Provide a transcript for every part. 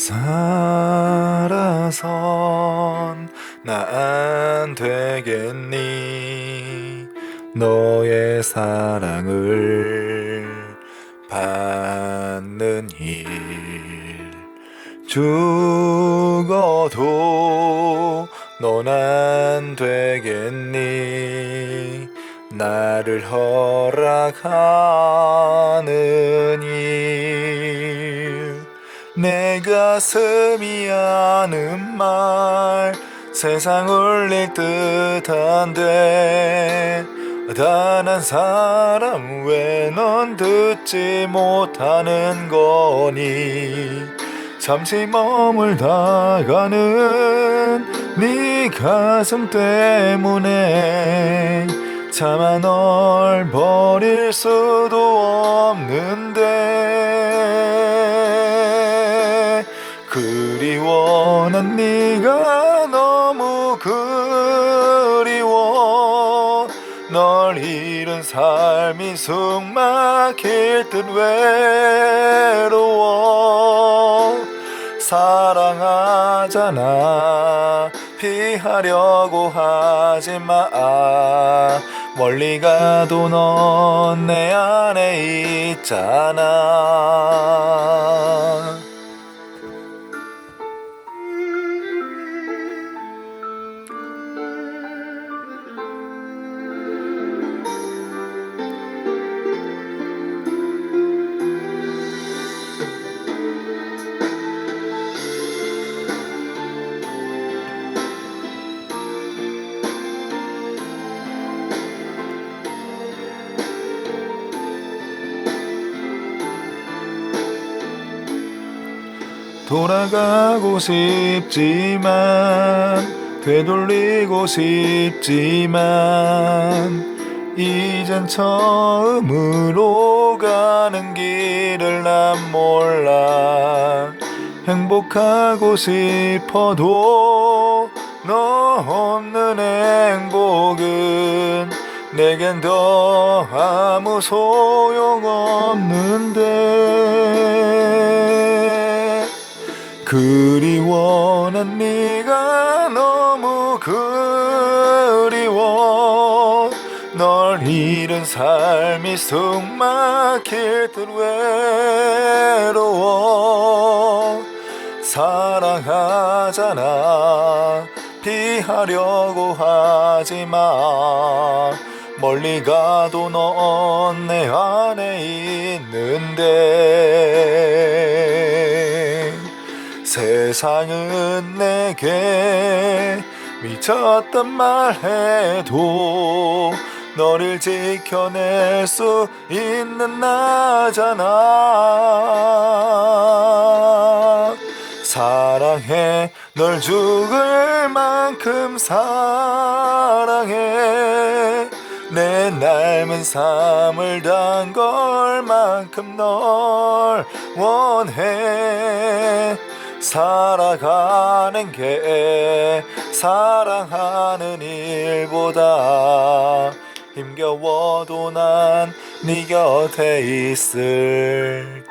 살아선 나 안 되겠니? 너의 사랑을 받는 일. 죽어도 넌 안 되겠니? 나를 허락하는 내 가슴이 아는 말 세상 울릴 듯한데 단한 사람 왜 넌 듣지 못하는 거니? 잠시 머물다가는 네 가슴 때문에 차마 널 버릴 수도 없는데 그리워 난 네가 너무 그리워. 널 잃은 삶이 숨 막힐 듯 외로워. 사랑하잖아. 피하려고 하지마. 멀리 가도 넌 내 안에 있잖아 돌아가고 싶지만 되돌리고 싶지만 이젠 처음으로 가는 길을 난 몰라. 행복하고 싶어도 너 없는 행복은 내겐 더 아무 소용 없는데 그리워 난 네가 너무 그리워 널 잃은 삶이 숨 막힐 듯 외로워. 사랑하잖아. 피하려고 하지마. 멀리 가도 넌 내 안에 있는데 세상은 내게 미쳤단 말해도 너를 지켜낼 수 있는 나잖아. 사랑해 널 죽을 만큼 사랑해. 내 삶은 삶을 담걸 만큼 널 원해 살아가는 게 사랑하는 일보다 힘겨워도 난 네 곁에 있을게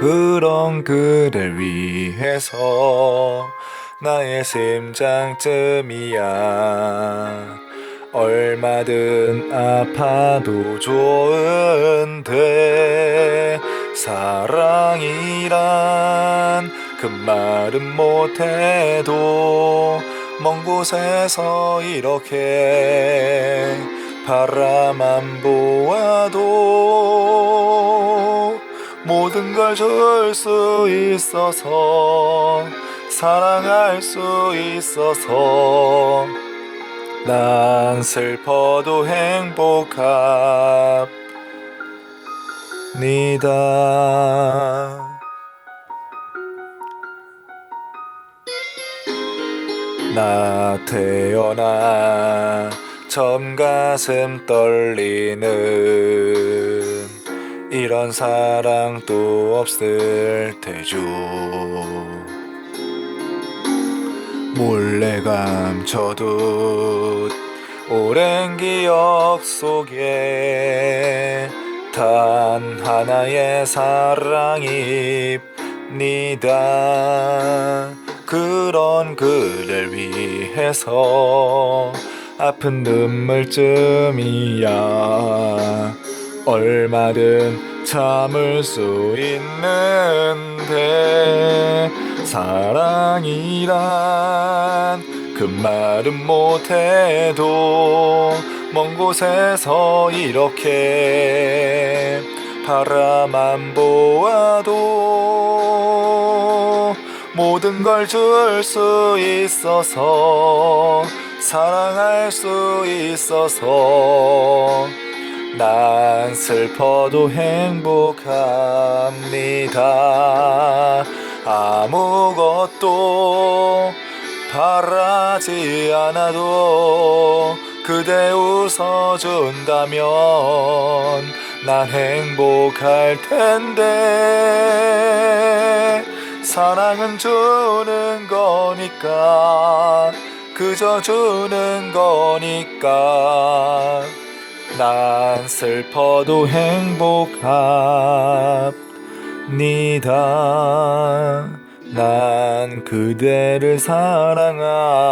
그런 그댈 위해서 나의 심장쯤이야. 얼마든 아파도 좋은데 사랑이란 그 말은 못해도 먼 곳에서 이렇게 바라만 보아도 모든 걸 줄 수 있어서 사랑할 수 있어서 난 슬퍼도 행복합니다. 나 태어나 처음 가슴 떨리는 이런 사랑 또 없을 테죠. 몰래 감춰둔 오랜 기억 속에 단 하나의 사랑입니다. 그런 그댈 위해서 아픈 눈물쯤이야 얼마든 참을 수 있는데 사랑이란 그 말은 못해도 먼 곳에서 이렇게 바라만 보아도 모든 걸 줄 수 있어서 사랑할 수 있어서 난 슬퍼도 행복합니다. 아무것도 바라지 않아도 그대 웃어준다면 난 행복할 텐데 사랑은 주는 거니까 그저 주는 거니까 난 슬퍼도 행복합니다. 난 그대를 사랑합니다.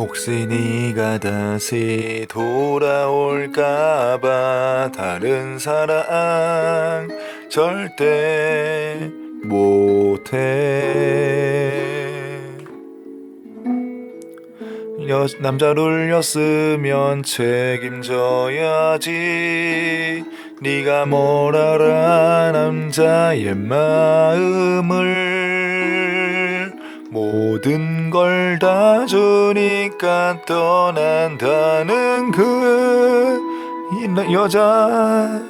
혹시 네가 다시 돌아올까봐 다른 사랑 절대 못해. 여, 남자를 였으면 책임져야지. 네가 뭘 알아 남자의 마음을 모든 걸 다 주니까 떠난다는 그이 여자.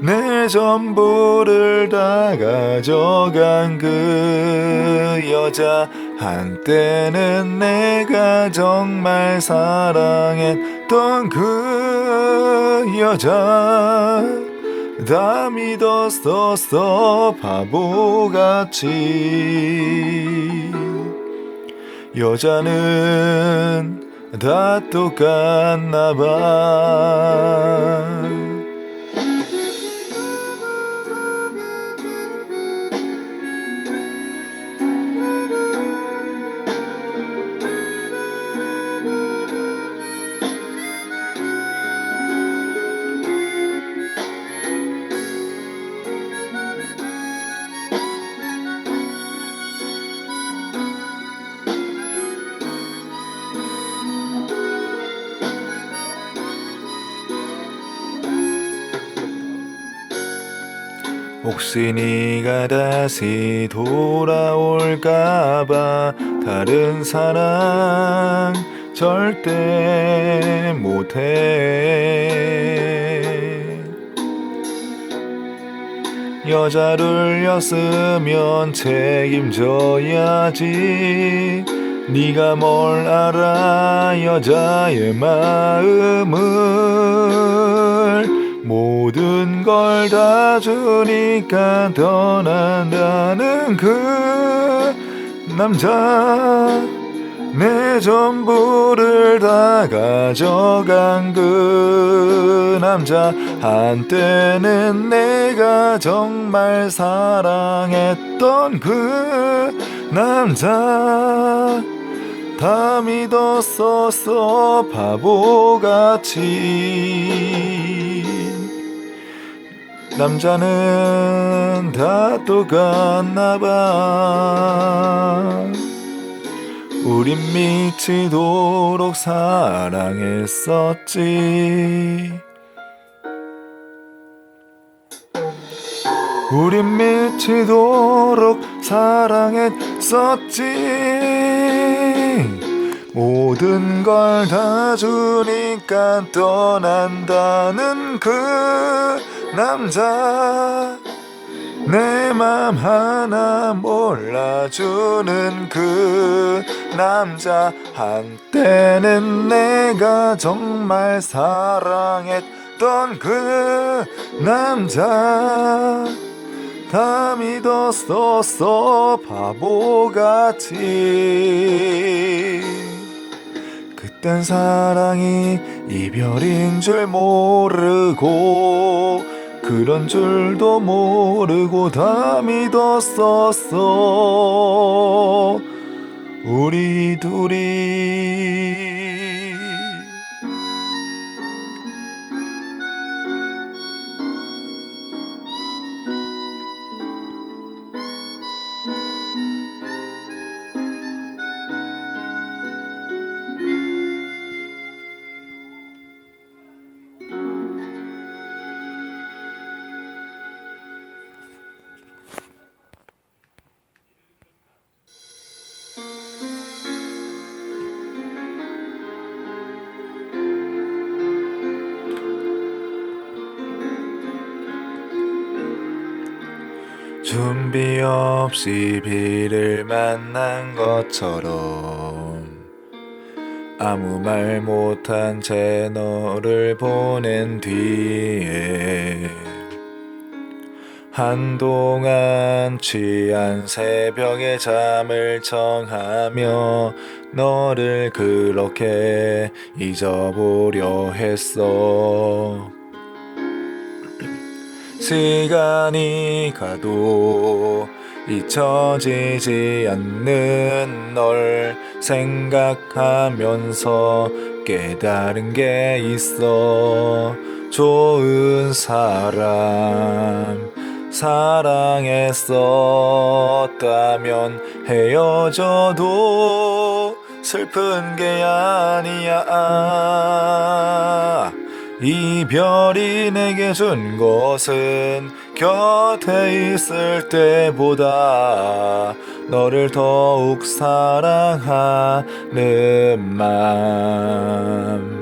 내 전부를 다 가져간 그 여자. 한때는 내가 정말 사랑했던 그 여자. 다 믿었었어 바보같이 여자는 다 똑같나 봐 혹시 네가 다시 돌아올까봐 다른 사랑 절대 못해. 여자를 였으면 책임져야지. 네가 뭘 알아 여자의 마음을 모든 걸 다 주니까 떠난다는 그 남자. 내 전부를 다 가져간 그 남자. 한때는 내가 정말 사랑했던 그 남자. 다 믿었었어 바보같이 남자는 다 똑같나봐. 우린 미치도록 사랑했었지. 우린 미치도록 사랑했었지. 모든 걸 다 주니까 떠난다는 그 남자 내 맘 하나 몰라주는 그 남자. 한때는 내가 정말 사랑했던 그 남자. 다 믿었었어 바보같이. 그땐 사랑이 이별인 줄 모르고 그런 줄도 모르고 다 믿었었어. 우리 둘이 준비 없이 비를 만난 것처럼 아무 말 못한 채 너를 보낸 뒤에 한동안 취한 새벽에 잠을 청하며 너를 그렇게 잊어보려 했어. 시간이 가도 잊혀지지 않는 널 생각하면서 깨달은 게 있어. 좋은 사람 사랑했었다면 헤어져도 슬픈 게 아니야 이 별이 내게 준 것은 곁에 있을 때보다 너를 더욱 사랑하는 맘.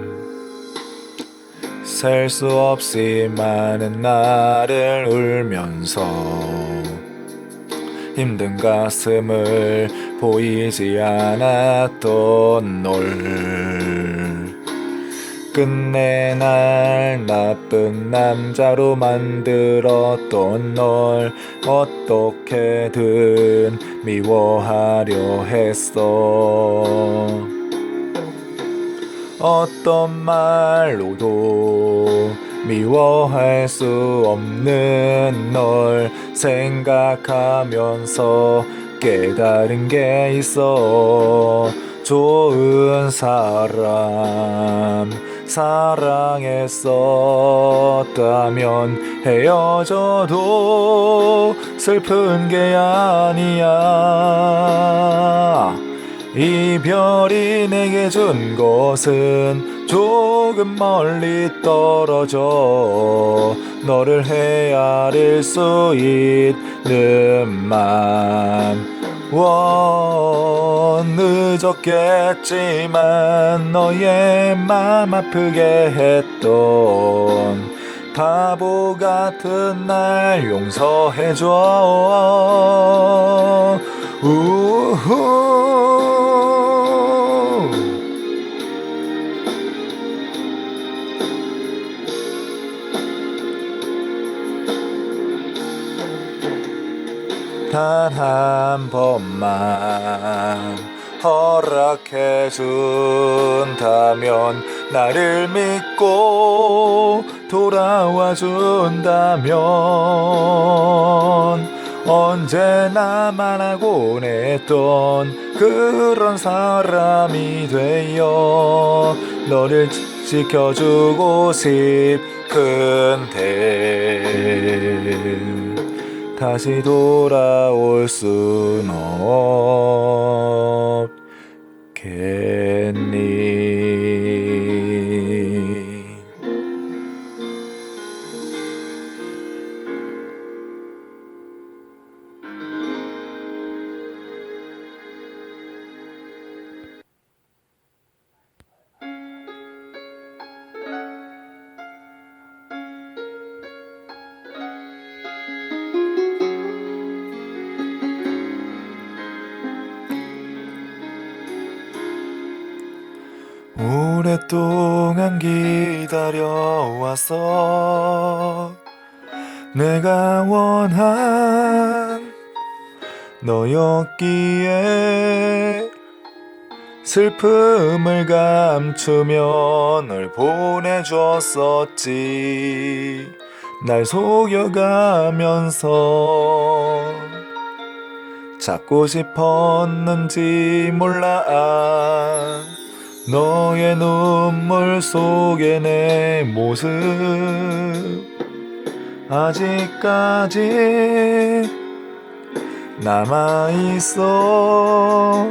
셀 수 없이 많은 날을 울면서 힘든 가슴을 보이지 않았던 널 끝내 날 나쁜 남자로 만들었던 널 어떻게든 미워하려 했어. 어떤 말로도 미워할 수 없는 널 생각하면서 깨달은 게 있어. 좋은 사람 사랑했었다면 헤어져도 슬픈 게 아니야. 이별이 내게 준 것은 조금 멀리 떨어져 너를 헤아릴 수 있는 맘 워, 늦었겠지만 너의 맘 아프게 했던 바보 같은 날 용서해줘. 우후 단 한 번만 허락해 준다면 나를 믿고 돌아와 준다면 언제나 말하곤 했던 그런 사람이 되어 너를 지- 지켜주고 싶은데 다시 돌아올 순 없겠니 기다려왔어. 내가 원한 너였기에 슬픔을 감추며 널 보내줬었지. 날 속여가면서 찾고 싶었는지 몰라 너의 눈물 속에 내 모습. 아직까지 남아 있어.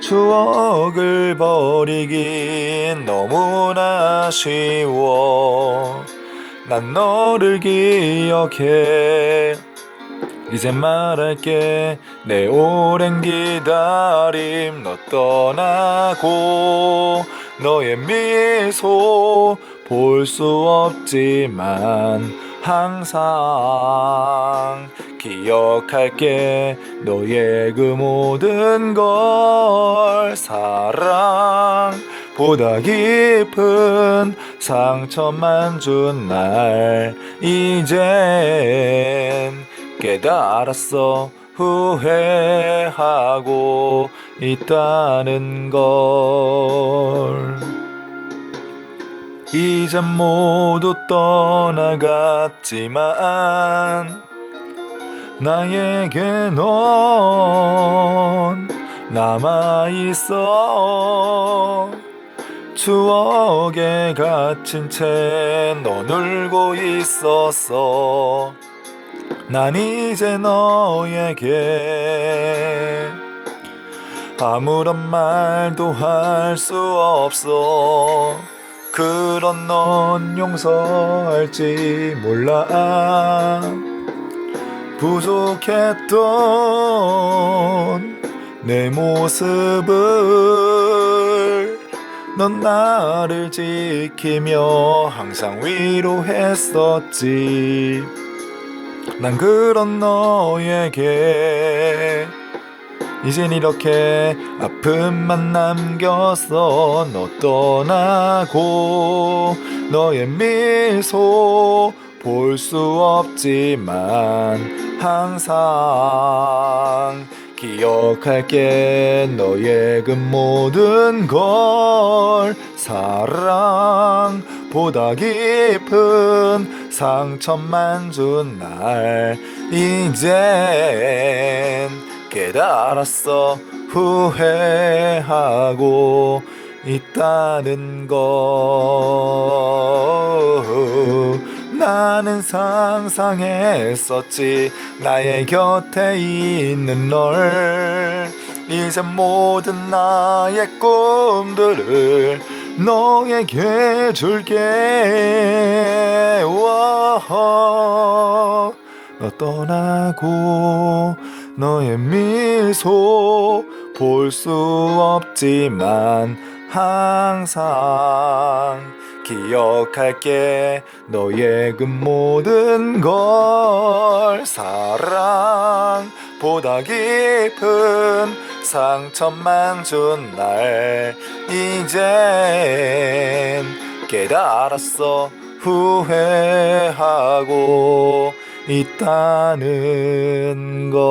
추억을 버리긴 너무나 아쉬워. 난 너를 기억해 이제 말할게. 내 오랜 기다림 너 떠나고 너의 미소 볼 수 없지만 항상 기억할게. 너의 그 모든 걸 사랑 보다 깊은 상처만 준 날 이젠 깨달았어. 후회하고 있다는 걸. 이젠 모두 떠나갔지만 나에게 넌 남아있어. 추억에 갇힌 채 넌 울고 있었어 난 이제 너에게 아무런 말도 할 수 없어. 그런 넌 용서할지 몰라. 부족했던 내 모습을 넌 나를 지키며 항상 위로했었지 난 그런 너에게. 이젠 이렇게 아픔만 남겼어. 너 떠나고 너의 미소 볼 수 없지만 항상 기억할게. 너의 그 모든 걸 사랑 보다 깊은 상처만 준 날 이젠 깨달았어 후회하고 있다는 거. 나는 상상했었지 나의 곁에 있는 널. 이제 모든 나의 꿈들을 너에게 줄게. 워너 떠나고 너의 미소 볼 수 없지만 항상 기억할게. 너의 그 모든 걸 사랑 보다 깊은 상처만 준 날 이젠 깨달았어 후회하고 있다는 걸